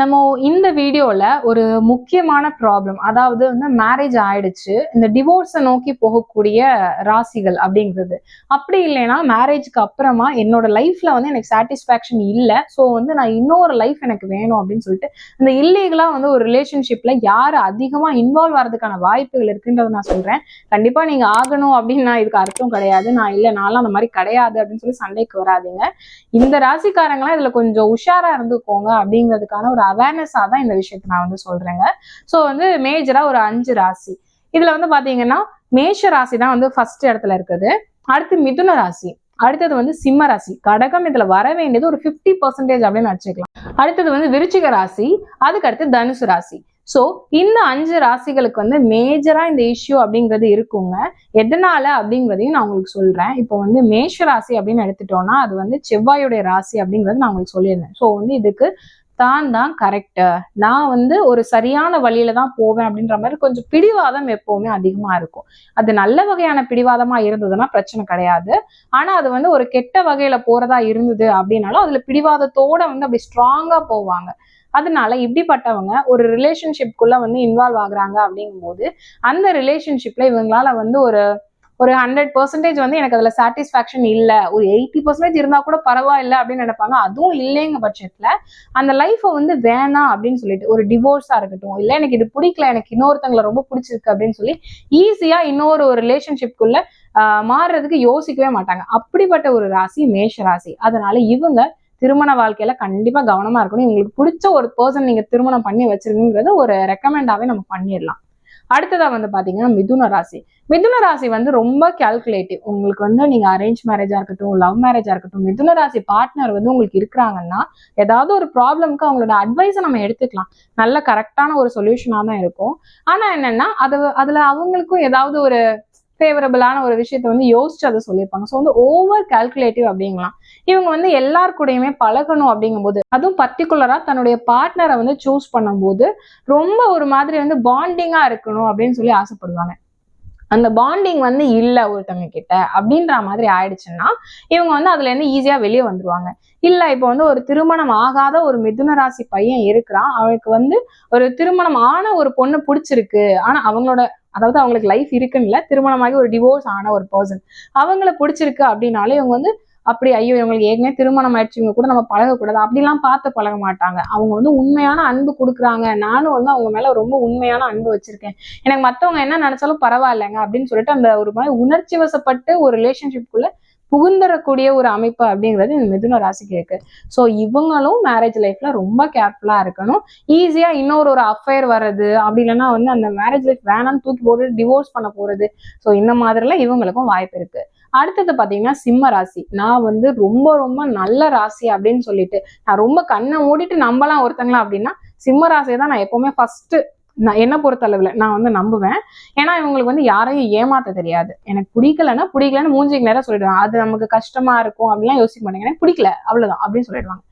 நம்ம இந்த வீடியோல ஒரு முக்கியமான ப்ராப்ளம் அதாவது வந்து மேரேஜ் ஆயிடுச்சு இந்த டிவோர்ஸை நோக்கி போகக்கூடிய ராசிகள் அப்படிங்கிறது. அப்படி இல்லைன்னா மேரேஜ்க்கு அப்புறமா என்னோட லைஃப்ல வந்து எனக்கு சாட்டிஸ்ஃபேக்ஷன் இல்லை ஸோ வந்து நான் இன்னொரு லைஃப் எனக்கு வேணும் அப்படின்னு சொல்லிட்டு இந்த இல்லீகலாக வந்து ஒரு ரிலேஷன்ஷிப்ல யார் அதிகமாக இன்வால்வ் ஆகிறதுக்கான வாய்ப்புகள் இருக்குன்றதை நான் சொல்றேன். கண்டிப்பாக நீங்க ஆகணும் அப்படின்னு நான் இதுக்கு அர்த்தம் கிடையாது. நான் இல்லை நான்லாம் அந்த மாதிரி கிடையாது அப்படின்னு சொல்லி சண்டைக்கு வராதீங்க. இந்த ராசிக்காரங்களாம் இதுல கொஞ்சம் உஷாரா இருந்துக்கோங்க அப்படிங்கிறதுக்கான ஒரு அவேர்னஸாக தான் இந்த விஷயத்த நான் வந்து சொல்கிறேங்க ஸோ வந்து மேஜரா ஒரு அஞ்சு ராசி. இதுல வந்து பார்த்தீங்கன்னா மேஷ ராசி தான் வந்து ஃபர்ஸ்ட் இடத்துல இருக்குது. அடுத்து மிதுன ராசி. அடுத்தது வந்து சிம்ம ராசி. கடகம் இதுல வர வேண்டியது ஒரு 50% பர்சன்டேஜ் அப்படின்னு வச்சுக்கலாம். அடுத்தது வந்து விருச்சிக ராசி. அதுக்கு அடுத்து தனுசு ராசி. ஸோ இந்த அஞ்சு ராசிகளுக்கு வந்து மேஜரா இந்த இஷ்யூ அப்படிங்கிறது இருக்குங்க. எதனால அப்படிங்கிறதையும் நான் உங்களுக்கு சொல்றேன். இப்போ வந்து மேஷ ராசி அப்படின்னு எடுத்துட்டோம்னா அது வந்து செவ்வாயுடைய ராசி அப்படிங்கிறது நான் உங்களுக்கு சொல்லியிருந்தேன். ஸோ வந்து இதுக்கு தான் தான் கரெக்டு நான் வந்து ஒரு சரியான வழியில தான் போவேன் அப்படின்ற மாதிரி கொஞ்சம் பிடிவாதம் எப்பவுமே அதிகமா இருக்கும். அது நல்ல வகையான பிடிவாதமா இருந்ததுன்னா பிரச்சனை கிடையாது. ஆனா அது வந்து ஒரு கெட்ட வகையில போறதா இருந்தது அப்படின்னாலும் அதுல பிடிவாதத்தோட வந்து அப்படி ஸ்ட்ராங்கா போவாங்க. அதனால இப்படிப்பட்டவங்க ஒரு ரிலேஷன்ஷிப்குள்ள வந்து இன்வால்வ் ஆகுறாங்க அப்படிங்கும்போது அந்த ரிலேஷன்ஷிப்ல இவங்களால வந்து ஒரு ஒரு ஹண்ட்ரட் பர்சன்டேஜ் வந்து எனக்கு அதுல சாட்டிஸ்ஃபேக்ஷன் இல்லை. ஒரு எயிட்டி பர்சன்டேஜ் இருந்தா கூட பரவாயில்ல அப்படின்னு நினைப்பாங்க. அதுவும் இல்லைங்க பட்சத்துல. அந்த லைஃப்பை வந்து வேணாம் அப்படின்னு சொல்லிட்டு ஒரு டிவோர்ஸா இருக்கட்டும் இல்லை எனக்கு இது பிடிக்கல எனக்கு இன்னொருத்தங்களை ரொம்ப பிடிச்சிருக்கு அப்படின்னு சொல்லி ஈஸியா இன்னொரு ஒரு ரிலேஷன்ஷிப்குள்ள மாறுறதுக்கு யோசிக்கவே மாட்டாங்க. அப்படிப்பட்ட ஒரு ராசி மேஷ ராசி. அதனால இவங்க திருமண வாழ்க்கையில கண்டிப்பா கவனமா இருக்கணும். உங்களுக்கு பிடிச்ச ஒரு பர்சன் நீங்க திருமணம் பண்ணி வச்சிருக்கீங்கிறத ஒரு ரெக்கமெண்டாவே நம்ம பண்ணிடலாம். அடுத்ததா வந்து பாத்தீங்கன்னா மிதுன ராசி. மிதுன ராசி வந்து ரொம்ப கால்குலேட்டிவ் உங்களுக்கு வந்து நீங்க அரேஞ்ச் மேரேஜா இருக்கட்டும் லவ் மேரேஜா இருக்கட்டும் மிதுன ராசி பார்ட்னர் வந்து உங்களுக்கு இருக்கிறாங்கன்னா ஏதாவது ஒரு ப்ராப்ளம்க்கு அவங்களோட அட்வைஸை நம்ம எடுத்துக்கலாம். நல்ல கரெக்டான ஒரு சொல்யூஷனா தான் இருக்கும். ஆனா என்னன்னா அது அதுல அவங்களுக்கும் ஏதாவது ஒரு ஃபேவரபிளான ஒரு விஷயத்த வந்து யோசிச்சு அதை சொல்லியிருப்பாங்க. ஸோ வந்து ஓவர் கால்குலேட்டிவ் அப்படிங்கலாம். இவங்க வந்து எல்லார் கூடயுமே பழகணும் அப்படிங்கும்போது அதுவும் பர்டிகுலராக தன்னுடைய பார்ட்னரை வந்து சூஸ் பண்ணும்போது ரொம்ப ஒரு மாதிரி வந்து பாண்டிங்காக இருக்கணும் அப்படின்னு சொல்லி ஆசைப்படுவாங்க. அந்த பாண்டிங் வந்து இல்லை ஒருத்தவங்க கிட்ட அப்படின்ற மாதிரி ஆயிடுச்சுன்னா இவங்க வந்து அதுல இருந்து ஈஸியா வெளியே வந்துருவாங்க. இல்ல இப்போ வந்து ஒரு திருமணம் ஆகாத ஒரு மிதுன ராசி பையன் இருக்கிறான். அவனுக்கு வந்து ஒரு திருமணம் ஆன ஒரு பொண்ணு பிடிச்சிருக்கு. ஆனா அவங்களோட அதாவது அவங்களுக்கு லைஃப் இருக்குன்னு திருமணமாகி ஒரு டிவோர்ஸ் ஆன ஒரு பர்சன் அவங்கள பிடிச்சிருக்கு அப்படின்னாலே இவங்க வந்து அப்படி ஐயோ இவங்களுக்கு ஏற்கனவே திருமணம் ஆயிடுச்சு இவங்க கூட நம்ம பழகக்கூடாது அப்படிலாம் பார்த்து பழக மாட்டாங்க. அவங்க வந்து உண்மையான அன்பு கொடுக்குறாங்க. நானும் வந்து அவங்க மேல ரொம்ப உண்மையான அன்பு வச்சிருக்கேன். எனக்கு மத்தவங்க என்ன நினைச்சாலும் பரவாயில்லைங்க அப்படின்னு சொல்லிட்டு அந்த ஒரு மாதிரி உணர்ச்சி வசப்பட்டு ஒரு ரிலேஷன்ஷிப்குள்ள புகுந்தரக்கூடிய ஒரு அமைப்பு அப்படிங்கிறது இந்த மிதுன ராசிக்கு இருக்கு. ஸோ இவங்களும் மேரேஜ் லைஃப்ல ரொம்ப கேர்ஃபுல்லா இருக்கணும். ஈஸியா இன்னொரு ஒரு அஃபேர் வர்றது அப்படி இல்லைன்னா வந்து அந்த மேரேஜ் லைஃப் வேணாம்னு தூக்கி போட்டு டிவோர்ஸ் பண்ண போறது. ஸோ இந்த மாதிரிலாம் இவங்களுக்கும் வாய்ப்பு இருக்கு. அடுத்தது பாத்தீங்கன்னா சிம்ம ராசி. நான் வந்து ரொம்ப ரொம்ப நல்ல ராசி அப்படின்னு சொல்லிட்டு நான் ரொம்ப கண்ணை மூடிட்டு நம்பலாம் ஒருத்தங்களா அப்படின்னா சிம்ம ராசியை தான் நான் எப்பவுமே ஃபர்ஸ்ட் நான் என்ன பொறுத்த அளவில் நான் வந்து நம்புவேன். ஏன்னா இவங்களுக்கு வந்து யாரையும் ஏமாத்த தெரியாது. எனக்கு பிடிக்கலன்னா பிடிக்கலன்னு மூஞ்சிக்கு நேரம் சொல்லிடுவாங்க. அது நமக்கு கஷ்டமா இருக்கும் அப்படிலாம் யோசிக்க மாட்டேங்க. எனக்கு பிடிக்கல. அவ்வளோதான் அப்படின்னு சொல்லிடுவாங்க.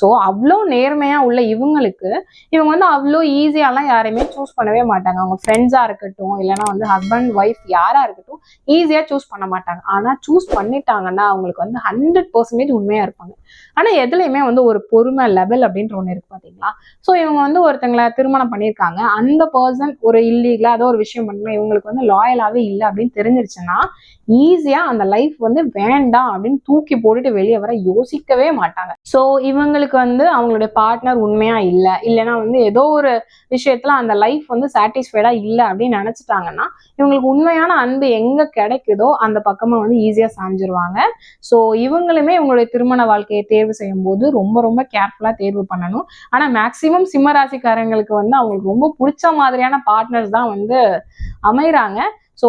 ஸோ அவ்வளோ நேர்மையா உள்ள இவங்களுக்கு இவங்க வந்து அவ்வளோ ஈஸியாலாம் யாரையுமே சூஸ் பண்ணவே மாட்டாங்க. அவங்க ஃப்ரெண்ட்ஸா இருக்கட்டும் இல்லைனா வந்து ஹஸ்பண்ட் ஒய்ஃப் யாரா இருக்கட்டும் ஈஸியா சூஸ் பண்ண மாட்டாங்க. ஆனா சூஸ் பண்ணிட்டாங்கன்னா அவங்களுக்கு வந்து ஹண்ட்ரட் பர்சன்டேஜ் உண்மையா இருப்பாங்க. ஆனா எதுலையுமே வந்து ஒரு பொறுமை லெவல் அப்படின்ற ஒன்று இருக்கு பாத்தீங்களா? ஸோ இவங்க வந்து ஒருத்தங்களை திருமணம் பண்ணியிருக்காங்க. அந்த பர்சன் ஒரு இல்லீகலா ஏதோ ஒரு விஷயம் பண்ணணும் இவங்களுக்கு வந்து லாயலாவே இல்லை அப்படின்னு தெரிஞ்சிருச்சுன்னா ஈஸியா அந்த லைஃப் வந்து வேண்டாம் அப்படின்னு தூக்கி போட்டுட்டு வெளியே வர யோசிக்கவே மாட்டாங்க. ஸோ இவங்களுக்கு வந்து அவங்களுடைய பார்ட்னர் உண்மையா இல்லை. இல்லைன்னா வந்து ஏதோ ஒரு விஷயத்துல அந்த லைஃப் வந்து சாட்டிஸ்ஃபைடா இல்லை அப்படின்னு நினைச்சிட்டாங்கன்னா இவங்களுக்கு உண்மையான அன்பு எங்க கிடைக்குதோ அந்த பக்கமா வந்து ஈஸியா சாஞ்சிருவாங்க. ஸோ இவங்களுமே இவங்களுடைய திருமண வாழ்க்கையை தேர்வு செய்யும் போது ரொம்ப ரொம்ப கேர்ஃபுல்லா தேர்வு பண்ணணும். ஆனா மேக்சிமம் சிம்ம ராசிக்காரங்களுக்கு வந்து அவங்களுக்கு ரொம்ப பிடிச்ச மாதிரியான பார்ட்னர்ஸ் தான் வந்து அமைறாங்க. ஸோ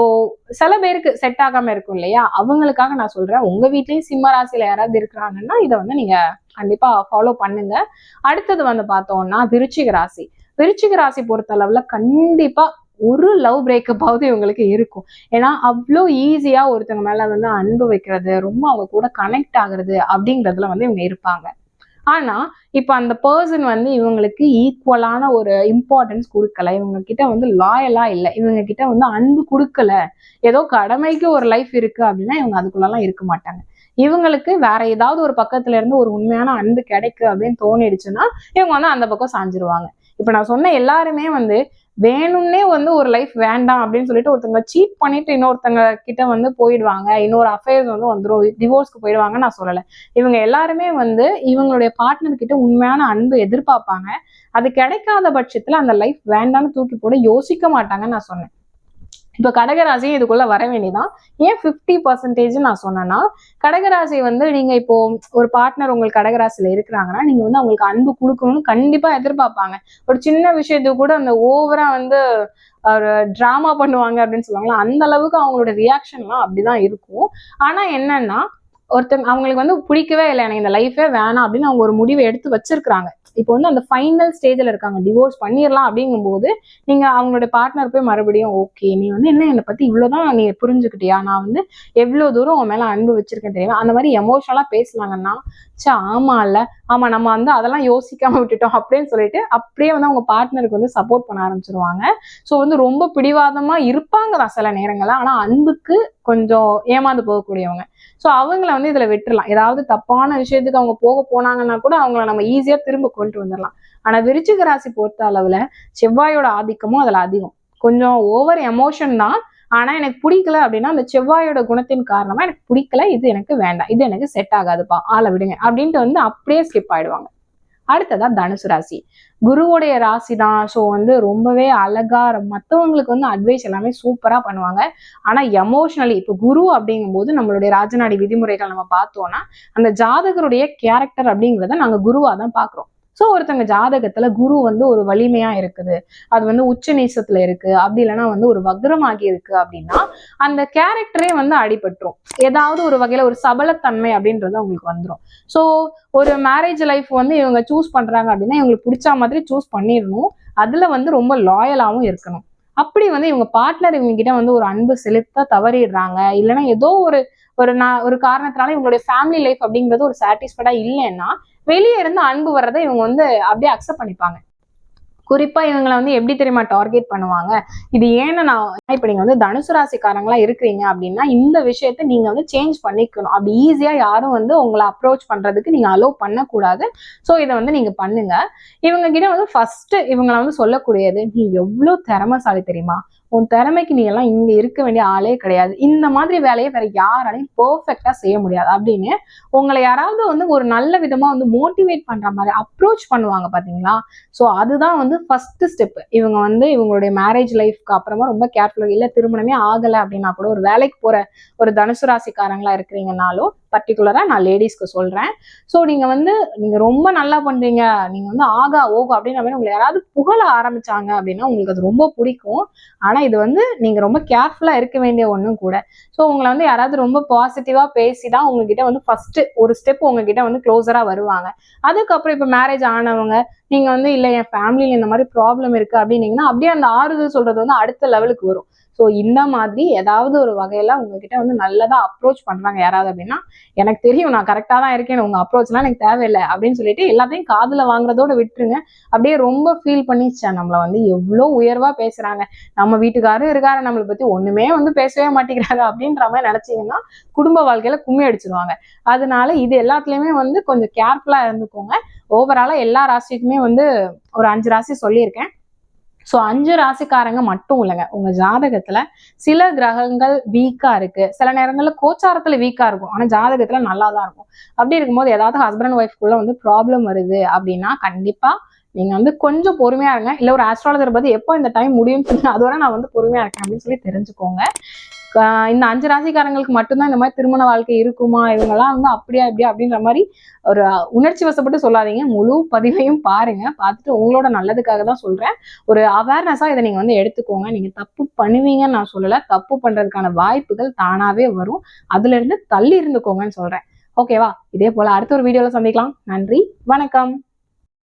சில பேருக்கு செட் ஆகாம இருக்கும் இல்லையா? அவங்களுக்காக நான் சொல்றேன். உங்க வீட்லயும் சிம்ம ராசியில யாராவது இருக்கிறாங்கன்னா இதை வந்து நீங்க கண்டிப்பா ஃபாலோ பண்ணுங்க. அடுத்தது வந்து பார்த்தோம்னா விருச்சிக ராசி. விருச்சிக ராசி பொறுத்த அளவுல கண்டிப்பா ஒரு லவ் பிரேக்கப்பாவது இவங்களுக்கு இருக்கும். ஏன்னா அவ்வளோ ஈஸியாக ஒருத்தவங்க மேலே வந்து அன்பு வைக்கிறது ரொம்ப அவங்க கூட கனெக்ட் ஆகுறது அப்படிங்கிறதுல வந்து இவங்க இருப்பாங்க. ஆனா இப்ப அந்த பர்சன் வந்து இவங்களுக்கு ஈக்குவலான ஒரு இம்பார்ட்டன்ஸ் கொடுக்கல. இவங்க கிட்ட வந்து லாயலா இல்லை. இவங்க கிட்ட வந்து அன்பு கொடுக்கல. ஏதோ கடமைக்கு ஒரு லைஃப் இருக்கு அப்படின்னா இவங்க அதுக்குள்ளலாம் இருக்க மாட்டாங்க. இவங்களுக்கு வேற ஏதாவது ஒரு பக்கத்துல இருந்து ஒரு உண்மையான அன்பு கிடைக்கு அப்படின்னு தோணிடுச்சுன்னா இவங்க வந்து அந்த பக்கம் சாஞ்சிருவாங்க. இப்ப நான் சொன்ன எல்லாருமே வந்து வேணும்னே வந்து ஒரு லைஃப் வேண்டாம் அப்படின்னு சொல்லிட்டு ஒருத்தங்க சீட் பண்ணிட்டு இன்னொருத்தங்க கிட்ட வந்து போயிடுவாங்க. இன்னொரு அஃபேர்ஸ் வந்து வந்துடும் டிவோர்ஸ்க்கு போயிடுவாங்க நான் சொல்லலை. இவங்க எல்லாருமே வந்து இவங்களுடைய பார்ட்னர் கிட்ட உண்மையான அன்பு எதிர்பார்ப்பாங்க. அது கிடைக்காத பட்சத்துல அந்த லைஃப் வேண்டாம்னு தூக்கி போட யோசிக்க மாட்டாங்கன்னு நான் சொன்னேன். இப்போ கடகராசியும் இதுக்குள்ள வர வேண்டியதான் ஏன் ஃபிஃப்டி பர்சன்டேஜ் நான் சொன்னேன்னா கடகராசி வந்து நீங்க இப்போ ஒரு பார்ட்னர் உங்களுக்கு கடகராசியில இருக்கிறாங்கன்னா நீங்க வந்து அவங்களுக்கு அன்பு கொடுக்கணும்னு கண்டிப்பா எதிர்பார்ப்பாங்க. ஒரு சின்ன விஷயத்துக்கு கூட அந்த ஓவரா வந்து ஒரு ட்ராமா பண்ணுவாங்க அப்படின்னு சொல்லுவாங்களா அந்த அளவுக்கு அவங்களோட ரியாக்ஷன்லாம் அப்படிதான் இருக்கும். ஆனா என்னன்னா ஒருத்தங்க அவங்களுக்கு வந்து பிடிக்கவே இல்லை எனக்கு இந்த லைஃபே வேணாம் அப்படின்னு அவங்க ஒரு முடிவை எடுத்து வச்சிருக்காங்க இப்போ வந்து அந்த ஃபைனல் ஸ்டேஜில் இருக்காங்க டிவோர்ஸ் பண்ணிடலாம் அப்படிங்கும்போது நீங்கள் அவங்களோட பார்ட்னர் போய் மறுபடியும் ஓகே நீ வந்து என்ன என்னை பற்றி இவ்வளோதான் நீ புரிஞ்சுக்கிட்டியா? நான் வந்து எவ்வளோ தூரம் உன் மேலே அன்பு வச்சிருக்கேன் தெரியுமா? அந்த மாதிரி எமோஷனலாக பேசுனாங்கன்னா சே ஆமா இல்ல. ஆமா நம்ம வந்து அதெல்லாம் யோசிக்காம விட்டுட்டோம் அப்படின்னு சொல்லிட்டு அப்படியே வந்து அவங்க பார்ட்னருக்கு வந்து சப்போர்ட் பண்ண ஆரம்பிச்சிருவாங்க. ஸோ வந்து ரொம்ப பிடிவாதமா இருப்பாங்க தான் சில நேரங்களில். ஆனால் அன்புக்கு கொஞ்சம் ஏமாந்து போகக்கூடியவங்க. ஸோ அவங்கள வந்து இதுல விட்டுறலாம். ஏதாவது தப்பான விஷயத்துக்கு அவங்க போக போனாங்கன்னா கூட அவங்கள நம்ம ஈஸியா திரும்ப கொண்டு வந்துடலாம் ஆனா விருச்சிக ராசி பொறுத்த அளவுல செவ்வாயோட ஆதிக்கமும் அதுல அதிகம். கொஞ்சம் ஓவர் எமோஷன் தான். ஆனா எனக்கு பிடிக்கல அப்படின்னா அந்த செவ்வாயோட குணத்தின் காரணமா எனக்கு பிடிக்கல இது எனக்கு வேண்டாம் இது எனக்கு செட் ஆகாதுப்பா ஆளை விடுங்க அப்படின்ட்டு வந்து அப்படியே ஸ்கிப் ஆயிடுவாங்க. அடுத்ததா தனுசு ராசி. குருவுடைய ராசி தான் ஸோ வந்து ரொம்பவே அழகா மற்றவங்களுக்கு வந்து அட்வைஸ் எல்லாமே சூப்பரா பண்ணுவாங்க. ஆனா எமோஷனலி இப்போ குரு அப்படிங்கும்போது நம்மளுடைய ராஜநாடி விதிமுறைகள் நம்ம பார்த்தோம்னா அந்த ஜாதகருடைய கேரக்டர் அப்படிங்கிறத நாங்க குருவாக தான் பாக்குறோம் ஸோ ஒருத்தங்க ஜாதகத்துல குரு வந்து ஒரு வலிமையா இருக்குது. அது வந்து உச்ச நீசத்துல இருக்கு. அப்படி இல்லைன்னா வந்து ஒரு வக்ரமாகி இருக்கு அப்படின்னா அந்த கேரக்டரே வந்து அடிபட்டுரும். ஏதாவது ஒரு வகையில ஒரு சபலத்தன்மை அப்படின்றது அவங்களுக்கு வந்துடும் ஸோ ஒரு மேரேஜ் லைஃப் வந்து இவங்க சூஸ் பண்றாங்க அப்படின்னா இவங்களுக்கு பிடிச்ச மாதிரி சூஸ் பண்ணிடணும். அதுல வந்து ரொம்ப லாயலாவும் இருக்கணும். அப்படி வந்து இவங்க பார்ட்னர் இவங்க கிட்ட வந்து ஒரு அன்பு செலுத்த தவறிடுறாங்க. இல்லைன்னா ஏதோ ஒரு ஒரு நான் ஒரு காரணத்தினால இவங்களுடைய ஃபேமிலி லைஃப் அப்படிங்கிறது ஒரு சாட்டிஸ்ஃபைடா இல்லைன்னா வெளியே இருந்து அன்பு வர்றதை இவங்க வந்து அப்படியே அக்செப்ட் பண்ணிப்பாங்க. குறிப்பா இவங்களை வந்து எப்படி தெரியுமா டார்கெட் பண்ணுவாங்க? இது ஏன்னு நான் இப்ப நீங்க வந்து தனுசு ராசிக்காரங்களா இருக்கிறீங்க அப்படின்னா இந்த விஷயத்த நீங்க வந்து சேஞ்ச் பண்ணிக்கணும். அப்படி ஈஸியா யாரும் வந்து உங்களை அப்ரோச் பண்றதுக்கு நீங்க அலோவ் பண்ணக்கூடாது. ஸோ இதை வந்து நீங்க பண்ணுங்க. இவங்க கிட்ட வந்து ஃபர்ஸ்ட் இவங்களை வந்து சொல்லக்கூடியது நீ எவ்வளவு திறமைசாலி தெரியுமா? உன் திறமைக்கு நீ எல்லாம் இங்க இருக்க வேண்டிய ஆளே கிடையாது. இந்த மாதிரி வேலையை வேற யாராலையும் பெர்ஃபெக்டா செய்ய முடியாது. அப்படின்னு உங்களை யாராவது வந்து ஒரு நல்ல விதமா வந்து மோட்டிவேட் பண்ற மாதிரி அப்ரோச் பண்ணுவாங்க பாத்தீங்களா? ஸோ அதுதான் வந்து ஃபர்ஸ்ட் ஸ்டெப் இவங்க வந்து இவங்களுடைய மேரேஜ் லைஃப்க்கு அப்புறமா ரொம்ப கேர்ஃபுல்லாக இல்லை திருமணமே ஆகலை அப்படின்னா கூட ஒரு வேலைக்கு போற ஒரு தனுசு ராசிக்காரங்களா இருக்கிறீங்கனாலும் பர்டிகுலரா நான் லேடிஸ்க்கு சொல்றேன். ஸோ நீங்க வந்து நீங்க ரொம்ப நல்லா பண்றீங்க. நீங்க வந்து ஆகா ஓகோ அப்படின்னு அப்படின்னு உங்களை யாராவது புகழ ஆரம்பிச்சாங்க அப்படின்னா உங்களுக்கு அது ரொம்ப பிடிக்கும். ஆனா இது வந்து நீங்கள் ரொம்ப கேர்ஃபுல்லாக இருக்க வேண்டிய ஒன்றும் கூட. ஸோ உங்களை வந்து யாராவது ரொம்ப பாசிட்டிவாக பேசி தான் உங்ககிட்ட வந்து ஃபஸ்ட்டு ஒரு ஸ்டெப் உங்ககிட்ட வந்து க்ளோஸராக வருவாங்க. அதுக்கப்புறம் இப்போ மேரேஜ் ஆனவங்க நீங்க வந்து இல்லை என் ஃபேமிலியில் இந்த மாதிரி ப்ராப்ளம் இருக்கு அப்படின்னீங்கன்னா அப்படியே அந்த ஆறுதல் சொல்றது வந்து அடுத்த லெவலுக்கு வரும். ஸோ இந்த மாதிரி ஏதாவது ஒரு வகையில உங்ககிட்ட வந்து நல்லதா அப்ரோச் பண்றாங்க யாராவது அப்படின்னா எனக்கு தெரியும் நான் கரெக்டா தான் இருக்கேன் உங்க அப்ரோச்லாம் எனக்கு தேவையில்லை அப்படின்னு சொல்லிட்டு எல்லாத்தையும் காதுல வாங்குறதோட விட்டுருங்க. அப்படியே ரொம்ப ஃபீல் பண்ணிச்சேன் நம்மளை வந்து எவ்வளோ உயர்வா பேசுறாங்க. நம்ம வீட்டுக்காரும் இருக்காரு நம்மளை பத்தி ஒண்ணுமே வந்து பேசவே மாட்டேங்கிறாங்க அப்படின்ற மாதிரி நினைச்சீங்கன்னா குடும்ப வாழ்க்கையில கும்மி அடிச்சிருவாங்க. அதனால இது எல்லாத்துலயுமே வந்து கொஞ்சம் கேர்ஃபுல்லா இருந்துக்கோங்க. ஓவராலா எல்லா ராசிக்குமே வந்து ஒரு அஞ்சு ராசி சொல்லியிருக்கேன். ஸோ அஞ்சு ராசிக்காரங்க மட்டும் இல்லைங்க. உங்க ஜாதகத்துல சில கிரகங்கள் வீக்கா இருக்கு. சில நேரங்களில் கோச்சாரத்துல வீக்கா இருக்கும். ஆனா ஜாதகத்துல நல்லா தான் இருக்கும். அப்படி இருக்கும்போது ஏதாவது ஹஸ்பண்ட் அண்ட் ஒய்ஃப்குள்ள வந்து ப்ராப்ளம் வருது அப்படின்னா கண்டிப்பா நீங்க வந்து கொஞ்சம் பொறுமையா இருங்க. இல்ல ஒரு ஆஸ்ட்ராலஜர் பத்தி எப்போ இந்த டைம் முடியும் அதுவரை நான் வந்து பொறுமையா இருக்கேன் அப்படின்னு சொல்லி தெரிஞ்சுக்கோங்க. இந்த அஞ்சு ராசிக்காரங்களுக்கு மட்டும்தான் இந்த மாதிரி திருமண வாழ்க்கை இருக்குமா? இவங்கெல்லாம் வந்து அப்படியா இப்படியா அப்படின்ற மாதிரி ஒரு உணர்ச்சி வசப்பட்டு சொல்லாதீங்க. முழு பதிவையும் பாருங்க. பார்த்துட்டு உங்களோட நல்லதுக்காக தான் சொல்றேன். ஒரு அவேர்னஸா இதை நீங்க வந்து எடுத்துக்கோங்க. நீங்க தப்பு பண்ணுவீங்கன்னு நான் சொல்லல. தப்பு பண்றதுக்கான வாய்ப்புகள் தானாவே வரும். அதுல இருந்து தள்ளி இருந்துக்கோங்கன்னு சொல்றேன். ஓகேவா இதே போல அடுத்த ஒரு வீடியோல சந்திக்கலாம். நன்றி. வணக்கம்.